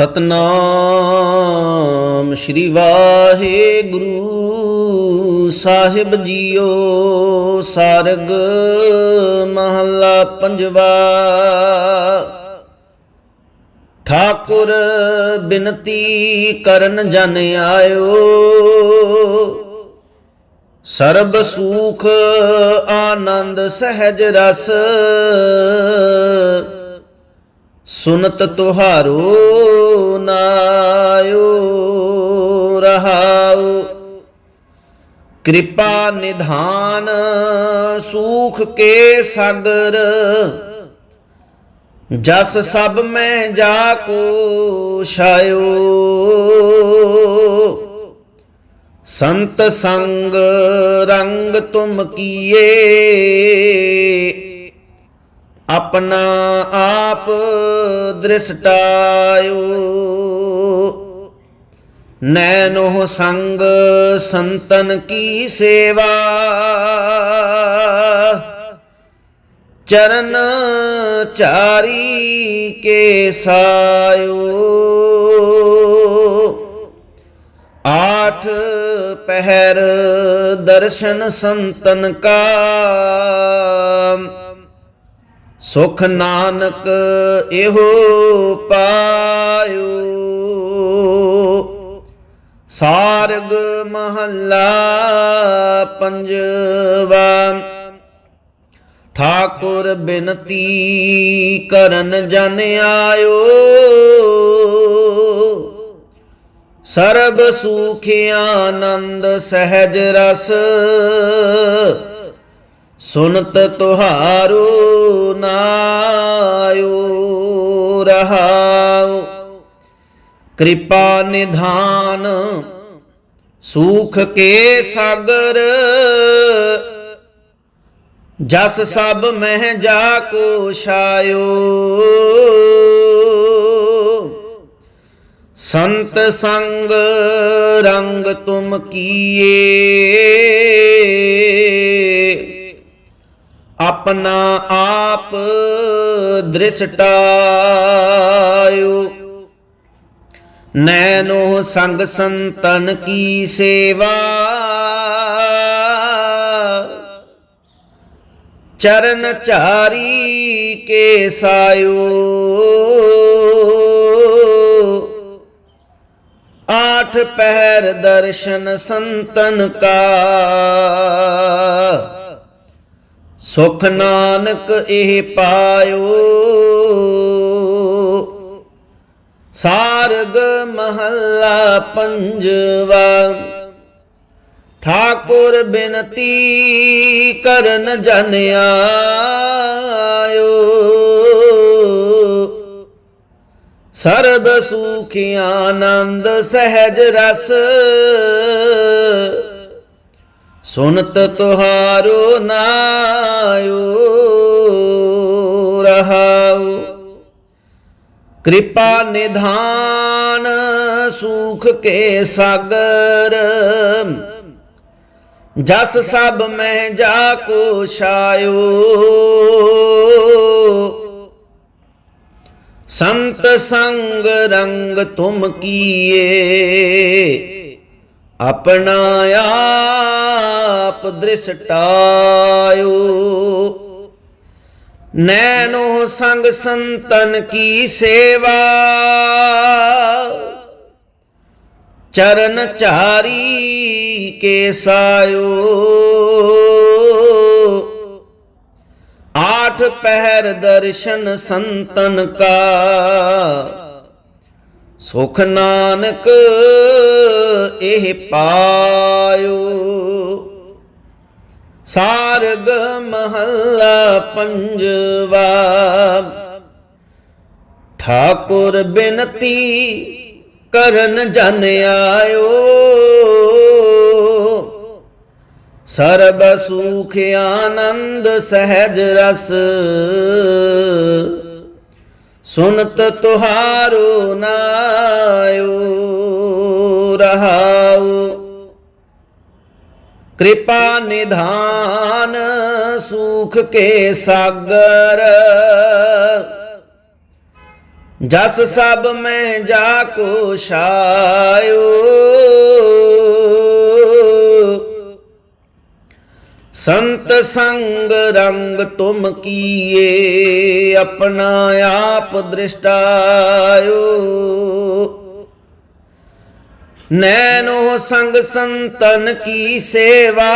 ਸਤਨਾਮ ਸ਼੍ਰੀ ਵਾਹਿਗੁਰੂ ਸਾਹਿਬ ਜੀਓ, ਸਰਗ ਮਹੱਲਾ ਪੰਜਵਾ। ਠਾਕੁਰ ਬਿਨਤੀ ਕਰਨ ਜਨ ਆਇਓ, ਸਰਬ ਸੁਖ ਆਨੰਦ ਸਹਿਜ ਰਸ। ਸੁਨਤ ਤੁਹਾਰੋ ਨਾਇਓ ਰਹਾਉ। ਕਿਰਪਾ ਨਿਧਾਨ ਸੂਖ ਕੇ ਸਾਗਰ। ਜਸ ਸਭ ਮੈਂ ਜਾ ਕੋ ਛਾਇਓ। ਸੰਤ ਸੰਗ ਰੰਗ ਤੁਮ ਕੀਏ। ਆਪਣਾ ਆਪ ਦ੍ਰਿਸ਼ਟਾਇਓ। ਨੈਨੋ ਸੰਗ ਸੰਤਨ ਕੀ ਸੇਵਾ। ਚਰਨ ਚਾਰੀ ਕੇ ਸਾਇਓ। ਆਠ ਪਹਿਰ ਦਰਸ਼ਨ ਸੰਤਨ ਕਾ ਸੁਖ ਨਾਨਕ ਇਹੋ ਪਾਇਓ। ਸਾਰਗ ਮਹੱਲਾ ਪੰਜਵਾ, ਠਾਕੁਰ ਬਿਨਤੀ ਕਰਨ ਜਨ ਆਇਓ। ਸਰਬ ਸੁਖ ਆਨੰਦ ਸਹਿਜ ਰਸ ਸੁਨਤ ਤੁਹਾਰੂ ਨਾਇਓ ਰਹਾਉ। ਕਿਰਪਾ ਨਿਧਾਨ ਸੂਖ ਕੇ ਸਾਗਰ। ਜਸ ਸਭ ਮਹਿ ਜਾ ਕੋ ਛਾਇਓ ਸੰਤ ਸੰਗ ਰੰਗ ਤੁਮ ਕੀਏ। ਆਪਣਾ ਆਪ ਦ੍ਰਿਸ਼ਟਾਇਓ। ਨੈਨੋ ਸੰਗ ਸੰਤਨ ਕੀ ਸੇਵਾ। ਚਰਨ ਚਾਰੀ ਕੇ ਸਾਇਓ। ਆਠ ਪਹਿਰ ਦਰਸ਼ਨ ਸੰਤਨ ਕਾ। ਸੁਖ ਨਾਨਕ ਇਹ ਪਾਇਓ। ਸਾਰਗ ਮਹੱਲਾ ਪੰਜਵਾ, ਠਾਕੁਰ ਬਿਨਤੀ ਕਰਨ ਜਨ ਆਇਓ। ਸਰਬ ਸੁਖ ਆਨੰਦ ਸਹਿਜ ਰਸ ਸੁਨਤ ਤੁਹਾਰੋ ਨਾਇਓ, ਰਹਾਉ। ਕਿਰਪਾ ਨਿਧਾਨ ਸੁਖ ਕੇ ਸਾਗਰ। ਜਸ ਸਭ ਮੈਂ ਜਾ ਕੋ ਛਾਇਓ। ਸੰਤ ਸੰਗ ਰੰਗ ਤੁਮ ਕੀਏ। ਆਪਣਾ ਆਪ ਦ੍ਰਿਸ਼ਟਾਇਓ ਨੈਨੋ ਸੰਗ ਸੰਤਨ ਕੀ ਸੇਵਾ। ਚਰਨ ਚਾਰੀ ਕੇ ਸਾਇਓ। ਆਠ ਪਹਿਰ ਦਰਸ਼ਨ ਸੰਤਨ ਕਾ। ਸੁਖ ਨਾਨਕ ਇਹ ਪਾਇਓ। ਸਾਰਗ ਮਹੱਲਾ ਪੰਜਵਾ, ਠਾਕੁਰ ਬਿਨਤੀ ਕਰਨ ਜਨ ਆਇਓ। ਸਰਬ ਸੁਖ ਆਨੰਦ ਸਹਿਜ ਰਸ ਸੁਨਤ ਤੁਹਾਰੋ ਨਾਇਓ, ਰਹਾਉ। ਕਿਰਪਾ ਨਿਧਾਨ ਸੁਖ ਕੇ ਸਾਗਰ। ਜਸ ਸਭ ਮੈਂ ਜਾ ਕੋ ਛਾਇਓ। ਸੰਤ ਸੰਗ ਰੰਗ ਤੁਮ ਕੀਏ, ਆਪਣਾ ਆਪ ਦ੍ਰਿਸ਼ਟਾਇਓ। ਨੈਨੋ ਸੰਗ ਸੰਤਨ ਕੀ ਸੇਵਾ।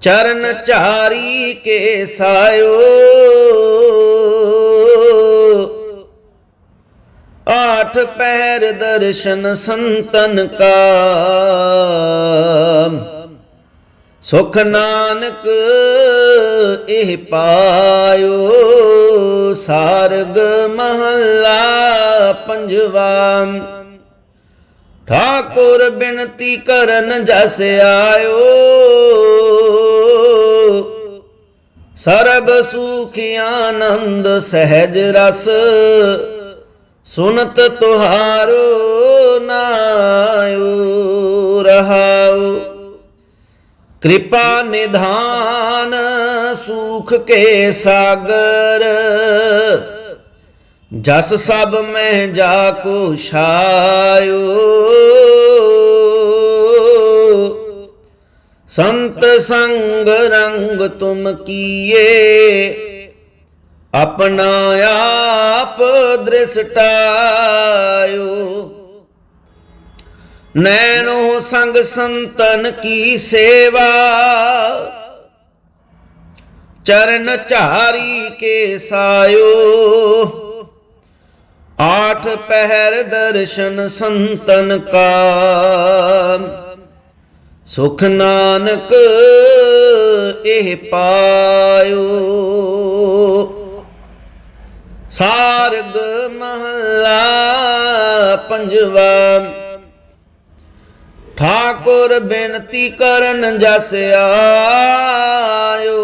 ਚਰਨ ਚਾਰੀ ਕੇ ਸਾਇਓ। ਆਠ ਪਹਿਰ ਦਰਸ਼ਨ ਸੰਤਨ ਕਾ ਸੁਖ ਨਾਨਕ, ਇਹ ਪਾਇਓ ਸਾਰਗ ਮਹੱਲਾ ਪੰਜਵਾ। ਠਾਕੁਰ ਬਿਨਤੀ ਕਰਨ ਜਸ ਆਇਓ। ਸਰਬ ਸੁਖ ਆਨੰਦ ਸਹਿਜ ਰਸ। ਸੁਨਤ ਤੁਹਾਰੋ ਨਾਇਓ ਰਹਾਉ। ਕਿਰਪਾ ਨਿਧਾਨ ਸੁਖ ਕੇ ਸਾਗਰ। ਜਸ ਸਭ ਮੈਂ ਜਾ ਕੋ ਛਾਇਓ। ਸੰਤ ਸੰਗ ਰੰਗ ਤੁਮ ਕੀਏ। ਆਪਣਾ ਆਪ ਦ੍ਰਿਸ਼ਟਾਇਓ ਨੈਣੋ ਸੰਗ ਸੰਤਨ ਕੀ ਸੇਵਾ। ਚਰਨ ਝਾਰੀ ਕੇ ਸਾਇਓ। ਆਠ ਪਹਿਰ ਦਰਸ਼ਨ ਸੰਤਨ ਕਾ ਸੁਖ ਨਾਨਕ ਇਹ ਪਾਇਓ। ਸਾਰਗ ਮਹਲਾ ਪੰਜਵਾ। ਠਾਕੁਰ ਬੇਨਤੀ ਕਰਨ ਜਸ ਆਇਓ।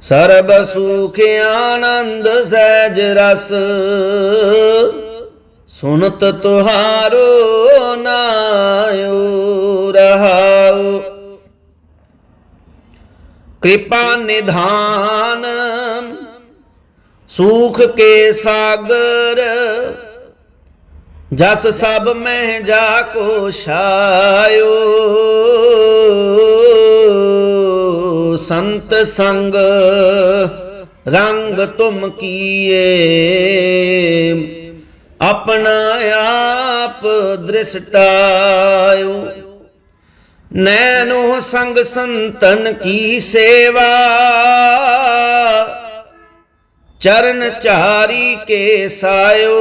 ਸਰਬ ਸੁਖ ਆਨੰਦ ਸਹਿਜ ਰਸ। ਸੁਨਤ ਤੁਹਾਰੋ ਨਾਇਓ ਰਹਾਉ ਕਿਰਪਾ ਨਿਧਾਨ ਸੁਖ ਕੇ ਸਾਗਰ, ਜਸ ਸਭ ਮਹਿ ਜਾ ਕੋ ਛਾਇਓ। ਸੰਤ ਸੰਗ ਰੰਗ ਤੁਮ ਕੀਏ, ਆਪਣਾ ਆਪ ਦ੍ਰਿਸ਼ਟਾਇਓ ਨੈਨੋ ਸੰਗ ਸੰਤਨ ਕੀ ਸੇਵਾ ਚਰਨ ਚਾਰੀ ਕੇ ਸਾਇਓ।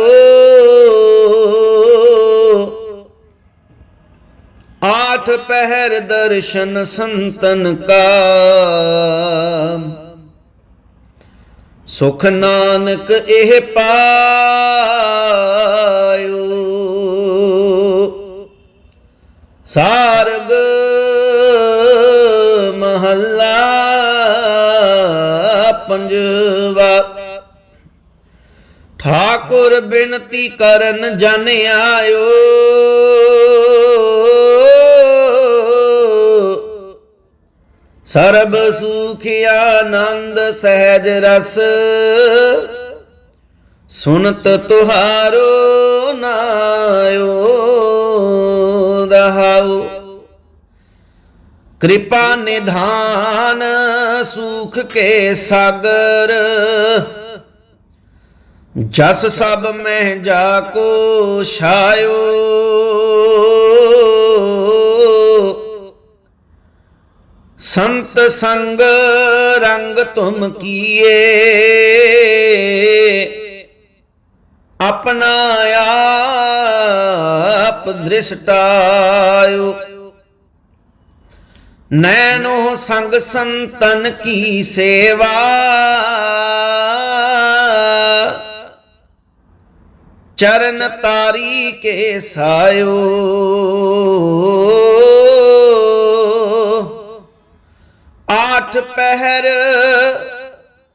ਆਠ ਪਹਿਰ ਦਰਸ਼ਨ ਸੰਤਨ ਕਾ ਸੁਖ ਨਾਨਕ ਇਹ ਪਾਇਓ। ਸਾਰਗ ਠਾਕੁਰ ਬਿਨਤੀ ਕਰਨ ਜਨ ਆਇਓ ਸਰਬ ਸੁਖ ਆਨੰਦ ਸਹਿਜ ਰਸ, ਸੁਨਤ ਤੁਹਾਰੋ ਨਾਇਓ ਰਹਾਉ ਕਿਰਪਾ ਨਿਧਾਨ ਸੁਖ ਕੇ ਸਾਗਰ ਜਸ ਸਭ ਮਹਿ ਜਾ ਕੋ ਛਾਇਓ। ਸੰਤ ਸੰਗ ਰੰਗ ਤੁਮ ਕੀਏ। ਆਪਣਾ ਆਪ ਦ੍ਰਿਸ਼ਟਾਇਓ। ਨੈਨੋ ਸੰਗ ਸੰਤਨ ਕੀ ਸੇਵਾ। ਚਰਨ ਤਾਰੀ ਕੇ ਸਾਇਓ। ਆਠ ਪਹਿਰ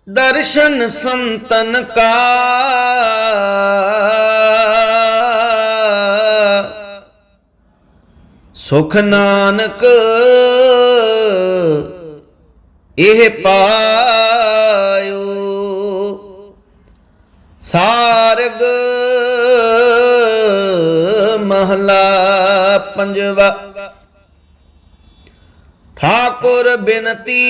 ਦਰਸ਼ਨ ਸੰਤਨ ਕਾ। ਸੁਖ ਨਾਨਕ ਇਹ ਪਾ ਮਹਲਾ ਪੰਜਵਾ। ਠਾਕੁਰ ਬਿਨਤੀ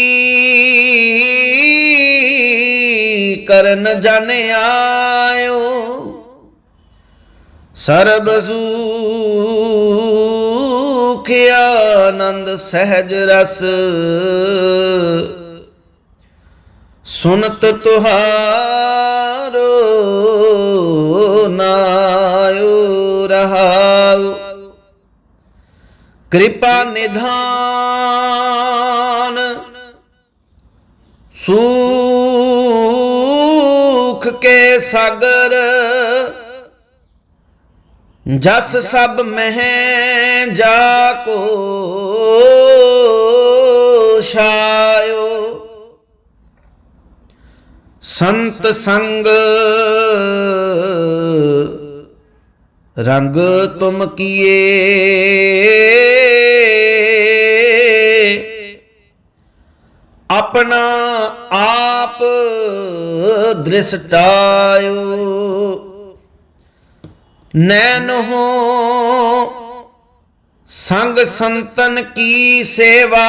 ਕਰਨ ਜਨ ਆਇਓ ਸਰਬ ਸੁਖ ਆਨੰਦ ਸਹਿਜ ਰਸ। ਸੁਨਤ ਤੁਹਾਰੋ ਕਿਰਪਾ ਨਿਧਾਨ, ਸੂਖ ਕੇ ਸਾਗਰ, ਜਸ ਸਭ ਮਹਿ ਜਾ ਕੋ ਛਾਇਓ। ਸੰਤ ਸੰਗ ਰੰਗ ਤੁਮ ਕੀਏ ਆਪਣਾ ਆਪ ਦ੍ਰਿਸ਼ਟਾਇਓ। ਨੈਨ ਹੋ ਸੰਗ ਸੰਤਨ ਕੀ ਸੇਵਾ।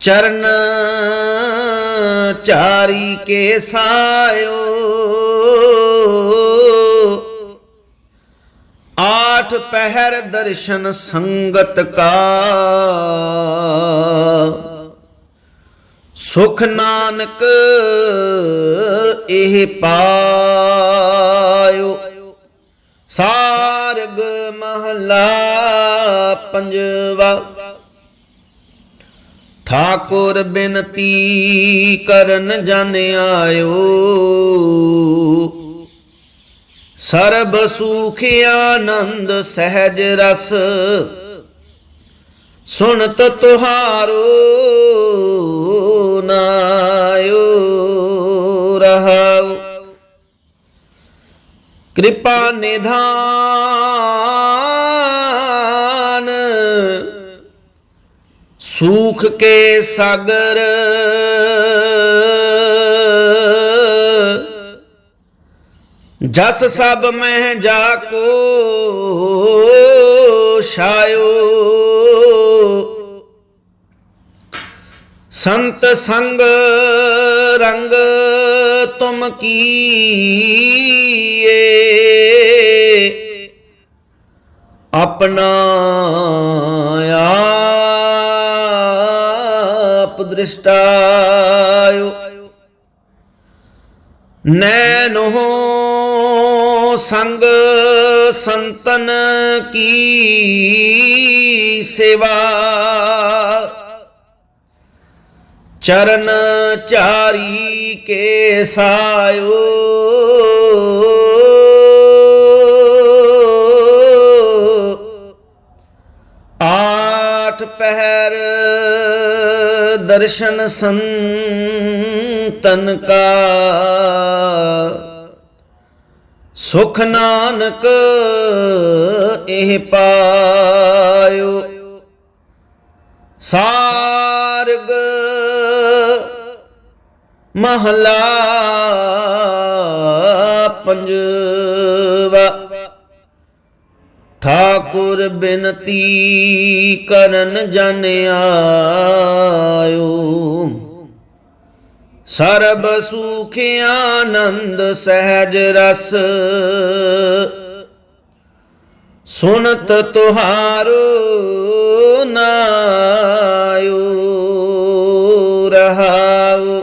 ਚਰਨ ਚਾਰੀ ਕੇ ਸਾਇਓ। ਆਠ ਪਹਿਰ ਦਰਸ਼ਨ ਸੰਗਤ ਕਾ। ਸੁਖ ਨਾਨਕ, ਇਹ ਪਾਇਓ। ਸਾਰਗ ਮਹਲਾ ਪੰਜਵਾ। ਠਾਕੁਰ ਬਿਨਤੀ ਕਰਨ ਜਨ ਆਇਓ। ਸਰਬ ਸੁਖ ਆਨੰਦ ਸਹਿਜ ਰਸ। ਸੁਣਤ ਤੁਹਾਰੋ ਨਾਇਓ ਰਹਾਉ। ਕਿਰਪਾ ਨਿਧਾਨ। ਸੂਖ ਕੇ ਸਾਗਰ ਜਸ ਸਭ ਮਹਿ ਜਾ ਕੋ ਛਾਇਓ। ਸੰਤ ਸੰਗ ਰੰਗ ਤੁਮ ਕੀਏ। ਆਪਣਾ ਆਪ ਦ੍ਰਿਸ਼ਟਾਇਓ। ਨੈਣ ਸੰਗ ਸੰਤਨ ਕੀ ਸੇਵਾ? ਚਰਨ ਚਾਰੀ ਕੇ ਸਾਇਓ। ਆਠ ਪਹਿਰ ਦਰਸ਼ਨ ਸੰਤਨ ਕਾ। ਸੁਖ ਨਾਨਕ ਇਹ ਪਾਇਓ। ਸਾਰਗ ਮਹਲਾ ਪੰਜਵਾ। ਠਾਕੁਰ ਬਿਨਤੀ ਕਰਨ ਜਨ ਆਇਓ। ਸਰਬ ਸੁਖ ਆਨੰਦ ਸਹਿਜ ਰਸ। ਸੁਨਤ ਤੁਹਾਰੋ ਨਾਇਓ ਰਹਾਉ।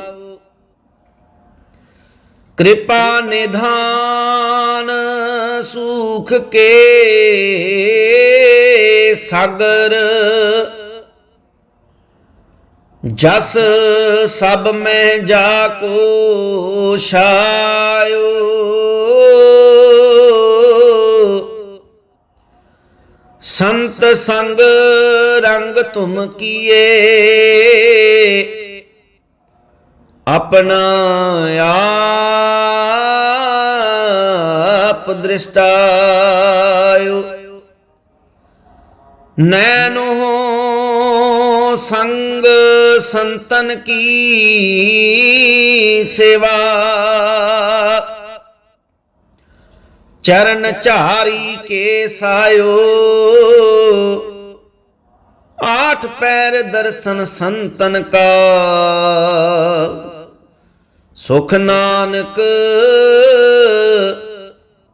ਕਿਰਪਾ ਨਿਧਾਨ ਸੁਖ ਕੇ ਸਾਗਰ। ਜਸ ਸਭ ਮੈਂ ਜਾ ਕੋ ਛਾਇਓ। ਸੰਤ ਸੰਗ ਰੰਗ ਤੁਮ ਕੀਏ। ਆਪਣਾ ਆਪ ਦ੍ਰਿਸ਼ਟਾਇਓ। ਨੈਣੋ ਸੰਗ ਸੰਤਨ ਕੀ ਸੇਵਾ? ਚਰਨ ਝਾਰੀ ਕੇ ਸਾਇਓ। ਆਠ ਪੈਰ ਦਰਸ਼ਨ ਸੰਤਨ ਕਾ। ਸੁਖ ਨਾਨਕ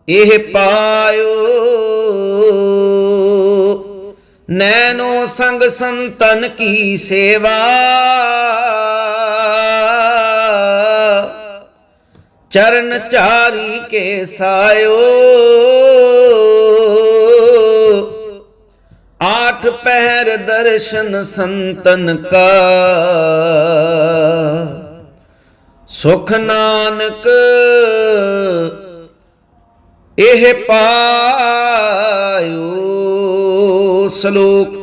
ਇਹ ਪਾਇਓ। ਨੈਨੋ ਸੰਗ ਸੰਤਨ ਕੀ ਸੇਵਾ? ਚਰਨ ਚਾਰੀ ਕੇ ਸਾਇਓ। ਆਠ ਪਹਿਰ ਦਰਸ਼ਨ ਸੰਤਨ ਕਾ। ਸੁਖ ਨਾਨਕ, ਇਹ ਪਾਇਓ। ਸ਼ਲੋਕ